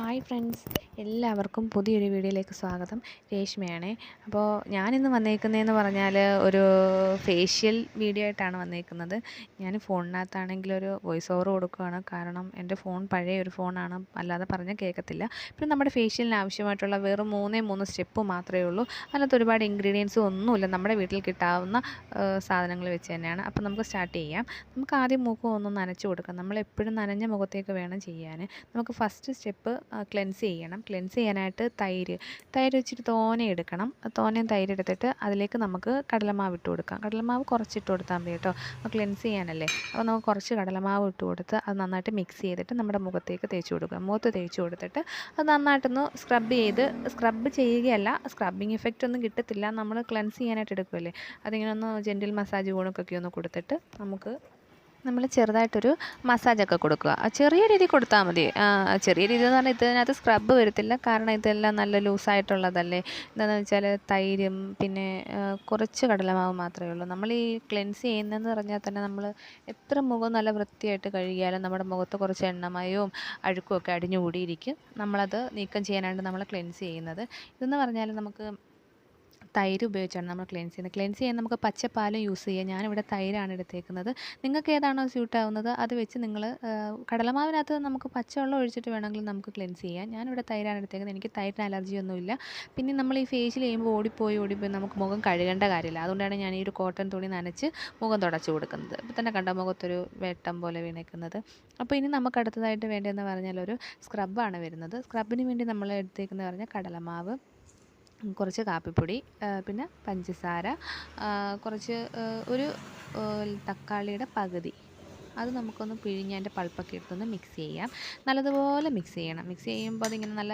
Hi friends എല്ലാവർക്കും പുതിയൊരു വീഡിയോയിലേക്ക് സ്വാഗതം. രേഷ്മയാണേ. അപ്പോൾ ഞാനിന്ന് വന്നേക്കുന്നതെന്ന് പറഞ്ഞാൽ ഒരു ഫേഷ്യൽ വീഡിയോ ആയിട്ടാണ് വന്നേക്കുന്നത്. ഞാൻ ഫോണിനകത്താണെങ്കിൽ ഒരു വോയിസ് ഓവർ കൊടുക്കുകയാണ്. കാരണം എന്റെ ഫോൺ പഴയ ഒരു ഫോണാണ് അല്ലാതെ പറഞ്ഞാൽ കേൾക്കത്തില്ല. പിന്നെ നമ്മുടെ ഫേഷ്യലിന് ആവശ്യമായിട്ടുള്ള വെറും മൂന്നേ മൂന്ന് സ്റ്റെപ്പ് മാത്രമേ ഉള്ളൂ. അതിനകത്ത് ഒരുപാട് ഇൻഗ്രീഡിയൻസ് ഒന്നുമില്ല. നമ്മുടെ വീട്ടിൽ കിട്ടാവുന്ന സാധനങ്ങൾ വെച്ച് തന്നെയാണ്. അപ്പോൾ നമുക്ക് സ്റ്റാർട്ട് ചെയ്യാം. നമുക്ക് ആദ്യം മുഖം ഒന്ന് നനച്ച് കൊടുക്കാം. നമ്മൾ എപ്പോഴും നനഞ്ഞ മുഖത്തേക്ക് വേണം ചെയ്യാൻ. നമുക്ക് ഫസ്റ്റ് സ്റ്റെപ്പ് ക്ലെൻസ് ചെയ്യണം. ക്ലെൻസ് ചെയ്യാനായിട്ട് തൈര് തൈര് വെച്ചിട്ട് തോനെ എടുക്കണം. തോനെ തൈര് എടുത്തിട്ട് അതിലേക്ക് നമുക്ക് കടലമാവ് ഇട്ട് കൊടുക്കാം. കടലമാവ് കുറച്ചിട്ട് കൊടുത്താൽ മതി കേട്ടോ. അപ്പോൾ ക്ലെൻസ് ചെയ്യാനല്ലേ? അപ്പോൾ നമുക്ക് കുറച്ച് കടലമാവ് ഇട്ട് കൊടുത്ത് അത് നന്നായിട്ട് മിക്സ് ചെയ്തിട്ട് നമ്മുടെ മുഖത്തേക്ക് തേച്ച് കൊടുക്കുക. മുഖത്ത് തേച്ച് കൊടുത്തിട്ട് അത് നന്നായിട്ടൊന്ന് സ്ക്രബ് ചെയ്ത് സ്ക്രബ് ചെയ്യുകയല്ല സ്ക്രബിങ് ഇഫക്റ്റ് ഒന്നും കിട്ടത്തില്ല. നമ്മൾ ക്ലെൻസ് ചെയ്യാനായിട്ട് എടുക്കുമല്ലേ അതിങ്ങനെ ഒന്ന് ജെന്റിൽ മസാജ് കൂണൊക്കെ ഒന്ന് കൊടുത്തിട്ട് നമുക്ക് നമ്മൾ ചെറുതായിട്ടൊരു മസാജൊക്കെ കൊടുക്കുക. ചെറിയ രീതി കൊടുത്താൽ മതി. ചെറിയ രീതി എന്ന് പറഞ്ഞാൽ ഇതിനകത്ത് സ്ക്രബ് വരത്തില്ല. കാരണം ഇതെല്ലാം നല്ല ലൂസായിട്ടുള്ളതല്ലേ? എന്താണെന്ന് വെച്ചാൽ തൈരും പിന്നെ കുറച്ച് കടലമാവ് മാത്രമേ ഉള്ളൂ. നമ്മൾ ഈ ക്ലെൻസ് ചെയ്യുന്നതെന്ന് പറഞ്ഞാൽ തന്നെ നമ്മൾ എത്ര മുഖം നല്ല വൃത്തിയായിട്ട് കഴുകിയാലും നമ്മുടെ മുഖത്ത് കുറച്ച് എണ്ണമയവും അഴുക്കും ഒക്കെ അടിഞ്ഞുകൂടിയിരിക്കും. നമ്മളത് നീക്കം ചെയ്യാനായിട്ട് നമ്മൾ ക്ലെൻസ് ചെയ്യുന്നത്. ഇതെന്ന് പറഞ്ഞാൽ നമുക്ക് തൈര് ഉപയോഗിച്ചാണ് നമ്മൾ ക്ലെൻസ് ചെയ്യുന്നത്. ക്ലെൻസ് ചെയ്യാൻ നമുക്ക് പച്ചപ്പാലും യൂസ് ചെയ്യാം. ഞാനിവിടെ തൈരാണ് എടുത്തേക്കുന്നത്. നിങ്ങൾക്ക് ഏതാണോ സ്യൂട്ടാവുന്നത് അത് വെച്ച് നിങ്ങൾ കടലമാവിനകത്ത് നമുക്ക് പച്ചവെള്ളം ഒഴിച്ചിട്ട് വേണമെങ്കിൽ നമുക്ക് ക്ലെൻസ് ചെയ്യാം. ഞാനിവിടെ തൈരാണ് എടുത്തേക്കുന്നത്. എനിക്ക് തൈരിന് അലർജി ഒന്നുമില്ല. പിന്നെ നമ്മൾ ഈ ഫേഷ്യൽ ചെയ്യുമ്പോൾ ഓടിപ്പോയി ഓടിപ്പോയി നമുക്ക് മുഖം കഴുകേണ്ട കാര്യമില്ല. അതുകൊണ്ടാണ് ഞാൻ ഈ ഒരു കോട്ടൺ തുണി നനച്ച് മുഖം തുടച്ചു കൊടുക്കുന്നത്. ഇപ്പം തന്നെ കണ്ട മുഖത്തൊരു വെട്ടം പോലെ വീണേക്കുന്നത്. അപ്പോൾ ഇനി നമുക്ക് അടുത്തതായിട്ട് വേണ്ടതെന്ന് പറഞ്ഞാൽ ഒരു സ്ക്രബാണ് വരുന്നത്. സ്ക്രബിന് വേണ്ടി നമ്മൾ എടുത്തേക്കുന്നത് പറഞ്ഞാൽ കടലമാവ്. കുറച്ച് കാപ്പിപ്പൊടി പിന്നെ പഞ്ചസാര കുറച്ച് ഒരു തക്കാളിയുടെ പകുതി. അത് നമുക്കൊന്ന് പിഴിഞ്ഞ് അതിന്റെ പൾപ്പൊക്കെ എടുത്തൊന്ന് മിക്സ് ചെയ്യാം. നല്ലതുപോലെ മിക്സ് ചെയ്യണം. മിക്സ് ചെയ്യുമ്പോൾ അതിങ്ങനെ നല്ല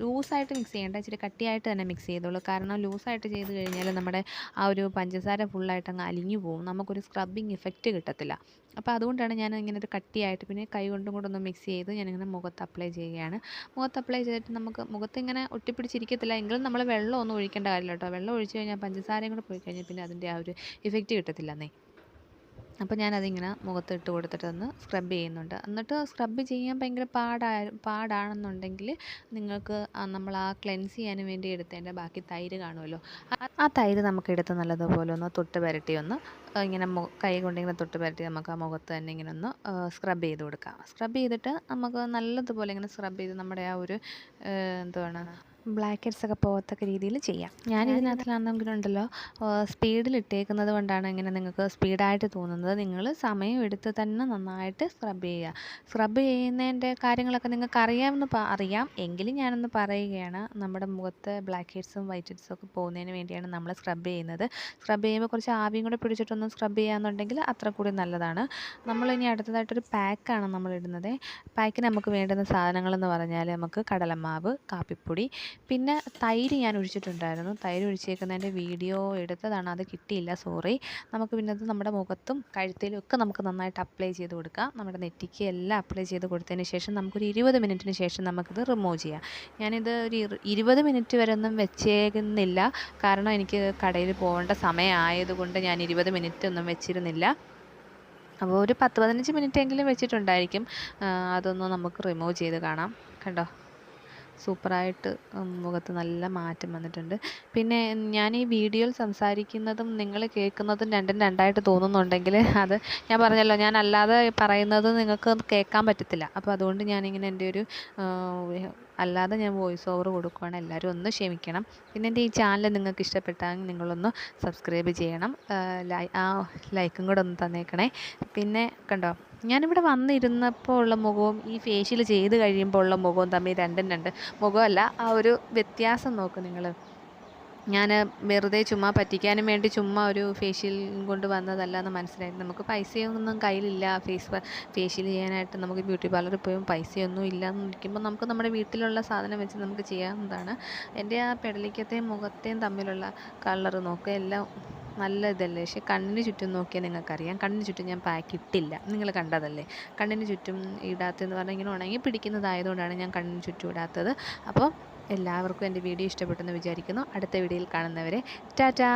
ലൂസായിട്ട് മിക്സ് ചെയ്യേണ്ട. ഇച്ചിരി കട്ടിയായിട്ട് തന്നെ മിക്സ് ചെയ്തോളൂ. കാരണം ലൂസായിട്ട് ചെയ്ത് കഴിഞ്ഞാൽ നമ്മുടെ ആ ഒരു പഞ്ചസാര ഫുള്ളായിട്ട് അങ്ങ് അലിഞ്ഞു പോകും. നമുക്കൊരു സ്ക്രബിങ് ഇഫക്റ്റ് കിട്ടത്തില്ല. അപ്പോൾ അതുകൊണ്ടാണ് ഞാൻ ഇങ്ങനെ ഒരു കട്ടിയായിട്ട് പിന്നെ കൈ കൊണ്ടും കൂടെ ഒന്ന് മിക്സ് ചെയ്ത് ഞാനിങ്ങനെ മുഖത്ത് അപ്ലൈ ചെയ്യുകയാണ്. മുഖത്ത് അപ്ലൈ ചെയ്തിട്ട് നമുക്ക് മുഖത്ത് ഇങ്ങനെ ഒട്ടിപ്പിടിച്ചിരിക്കത്തില്ല. എങ്കിലും നമ്മൾ വെള്ളം ഒന്നും ഒഴിക്കേണ്ട കാര്യമില്ല കേട്ടോ. വെള്ളം ഒഴിച്ച് കഴിഞ്ഞാൽ പഞ്ചസാരയും കൂടെ പോയി കഴിഞ്ഞാൽ പിന്നെ അതിന്റെ ആ ഒരു ഇഫക്റ്റ് കിട്ടത്തില്ലെന്നേ അപ്പോൾ ഞാനതിങ്ങനെ മുഖത്തിട്ട് കൊടുത്തിട്ട് ഒന്ന് സ്ക്രബ് ചെയ്യുന്നുണ്ട്. എന്നിട്ട് സ്ക്രബ് ചെയ്യാൻ ഭയങ്കര പാടാ പാടാണെന്നുണ്ടെങ്കിൽ നിങ്ങൾക്ക് നമ്മൾ ആ ക്ലെൻസ് ചെയ്യാൻ വേണ്ടി എടുത്തതിന്റെ ബാക്കി തൈര് കാണുമല്ലോ. ആ തൈര് നമുക്ക് എടുത്ത് നല്ലതുപോലെ ഒന്ന് തൊട്ട് പുരട്ടി ഒന്ന് ഇങ്ങനെ കൈ കൊണ്ടിങ്ങനെ തൊട്ട് പുരട്ടി നമുക്ക് ആ മുഖത്ത് തന്നെ ഇങ്ങനെ ഒന്ന് സ്ക്രബ് ചെയ്ത് കൊടുക്കാം. സ്ക്രബ് ചെയ്തിട്ട് നമുക്ക് നല്ലതുപോലെ ഇങ്ങനെ സ്ക്രബ് ചെയ്ത് നമ്മുടെ ആ ഒരു എന്തുവാണ് ബ്ലാക്ക് ഹെഡ്സ് ഒക്കെ പോകത്തക്ക രീതിയിൽ ചെയ്യാം. ഞാൻ ഇതിനകത്തിലാണെങ്കിലും ഉണ്ടല്ലോ? സ്പീഡിൽ ഇട്ടേക്കുന്നത് കൊണ്ടാണ് ഇങ്ങനെ നിങ്ങൾക്ക് സ്പീഡായിട്ട് തോന്നുന്നത്. നിങ്ങൾ സമയം എടുത്ത് തന്നെ നന്നായിട്ട് സ്ക്രബ് ചെയ്യുക. സ്ക്രബ് ചെയ്യുന്നതിന്റെ കാര്യങ്ങളൊക്കെ നിങ്ങൾക്ക് അറിയാമെന്ന് അറിയാം. എങ്കിലും ഞാനൊന്ന് പറയുകയാണ്. നമ്മുടെ മുഖത്ത് ബ്ലാക്ക് ഹെഡ്സും വൈറ്റ് ഹെഡ്സും ഒക്കെ പോകുന്നതിന് വേണ്ടിയാണ് നമ്മൾ സ്ക്രബ് ചെയ്യുന്നത്. സ്ക്രബ് ചെയ്യുമ്പോൾ കുറച്ച് ആവിയും കൂടെ പിടിച്ചിട്ടൊന്ന് സ്ക്രബ് ചെയ്യാന്നുണ്ടെങ്കിൽ അത്ര കൂടി നല്ലതാണ്. നമ്മളിനി അടുത്തതായിട്ടൊരു പാക്കാണ് നമ്മൾ ഇടുന്നത്. പാക്കിന് നമുക്ക് വേണ്ടുന്ന സാധനങ്ങളെന്ന് പറഞ്ഞാൽ നമുക്ക് കടലമാവ് കാപ്പിപ്പൊടി പിന്നെ തൈര് ഞാൻ ഒഴിച്ചിട്ടുണ്ടായിരുന്നു. തൈര് ഒഴിച്ചേക്കുന്നതിന്റെ വീഡിയോ എടുത്തതാണ്. അത് കിട്ടിയില്ല. സോറി. നമുക്ക് പിന്നെ അത് നമ്മുടെ മുഖത്തും കഴുത്തിലും ഒക്കെ നമുക്ക് നന്നായിട്ട് അപ്ലൈ ചെയ്ത് കൊടുക്കാം. നമ്മുടെ നെറ്റിക്ക് എല്ലാം അപ്ലൈ ചെയ്ത് കൊടുത്തതിന് ശേഷം നമുക്കൊരു ഇരുപത് മിനിറ്റിന് ശേഷം നമുക്കിത് റിമൂവ് ചെയ്യാം. ഞാനിത് ഒരു ഇരുപത് മിനിറ്റ് വരെ ഒന്നും വെച്ചേക്കുന്നില്ല. കാരണം എനിക്ക് കടയിൽ പോകേണ്ട സമയമായതുകൊണ്ട് ഞാൻ ഇരുപത് മിനിറ്റ് ഒന്നും വെച്ചിരുന്നില്ല. അപ്പോൾ ഒരു പത്ത് പതിനഞ്ച് മിനിറ്റ് എങ്കിലും വെച്ചിട്ടുണ്ടായിരിക്കും അതൊന്ന് നമുക്ക് റിമൂവ് ചെയ്ത് കാണാം. കണ്ടോ? സൂപ്പറായിട്ട് മുഖത്ത് നല്ല മാറ്റം വന്നിട്ടുണ്ട്. പിന്നെ ഞാൻ ഈ വീഡിയോയിൽ സംസാരിക്കുന്നതും നിങ്ങൾ കേൾക്കുന്നതും രണ്ടും രണ്ടായിട്ട് തോന്നുന്നുണ്ടെങ്കിൽ അത് ഞാൻ പറഞ്ഞല്ലോ ഞാൻ അല്ലാതെ പറയുന്നത് നിങ്ങൾക്ക് കേൾക്കാൻ പറ്റത്തില്ല. അപ്പോൾ അതുകൊണ്ട് ഞാനിങ്ങനെ എന്റെ ഒരു അല്ലാതെ ഞാൻ വോയിസ് ഓവർ കൊടുക്കുകയാണ് എല്ലാവരും ഒന്ന് ക്ഷമിക്കണം. പിന്നെ എന്റെ ഈ ചാനൽ നിങ്ങൾക്ക് ഇഷ്ടപ്പെട്ടാൽ നിങ്ങളൊന്ന് സബ്സ്ക്രൈബ് ചെയ്യണം. ആ ലൈക്കും കൂടെ ഒന്ന് തന്നേക്കണേ. പിന്നെ കണ്ടോ ഞാനിവിടെ വന്നിരുന്നപ്പോൾ ഉള്ള മുഖവും ഈ ഫേഷ്യൽ ചെയ്ത് കഴിയുമ്പോൾ ഉള്ള മുഖവും തമ്മിൽ രണ്ടും രണ്ട് മുഖമല്ല ആ ഒരു വ്യത്യാസം നോക്ക് നിങ്ങൾ ഞാൻ വെറുതെ ചുമ്മാ പറ്റിക്കാനും വേണ്ടി ചുമ്മാ ഒരു ഫേഷ്യൽ കൊണ്ട് വന്നതല്ല എന്ന് മനസ്സിലായി. നമുക്ക് പൈസയൊന്നും കയ്യിലില്ല. ഫേസ് ഫേഷ്യൽ ചെയ്യാനായിട്ട് നമുക്ക് ബ്യൂട്ടി പാർലറിൽ പോയും പൈസയൊന്നും ഇല്ല എന്നിരിക്കുമ്പോൾ നമുക്ക് നമ്മുടെ വീട്ടിലുള്ള സാധനം വെച്ച് നമുക്ക് ചെയ്യാവുന്നതാണ്. എന്റെ ആ പെടലിക്കത്തെയും മുഖത്തെയും തമ്മിലുള്ള കളർ നോക്കുക എല്ലാം നല്ല ഇതല്ലേ? പക്ഷേ കണ്ണിന് ചുറ്റും നോക്കിയാൽ നിങ്ങൾക്കറിയാം. കണ്ണിന് ചുറ്റും ഞാൻ പാക്ക് ഇട്ടില്ല നിങ്ങൾ കണ്ടതല്ലേ? കണ്ണിന് ചുറ്റും ഇടാത്തതെന്ന് പറഞ്ഞാൽ ഇങ്ങനെ ഉണങ്ങി പിടിക്കുന്നതായതുകൊണ്ടാണ് ഞാൻ കണ്ണിന് ചുറ്റും ഇടാത്തത്. അപ്പോൾ എല്ലാവർക്കും എന്റെ വീഡിയോ ഇഷ്ടപ്പെട്ടെന്ന് വിചാരിക്കുന്നു. അടുത്ത വീഡിയോയിൽ കാണുന്നവരെ ടാറ്റാ!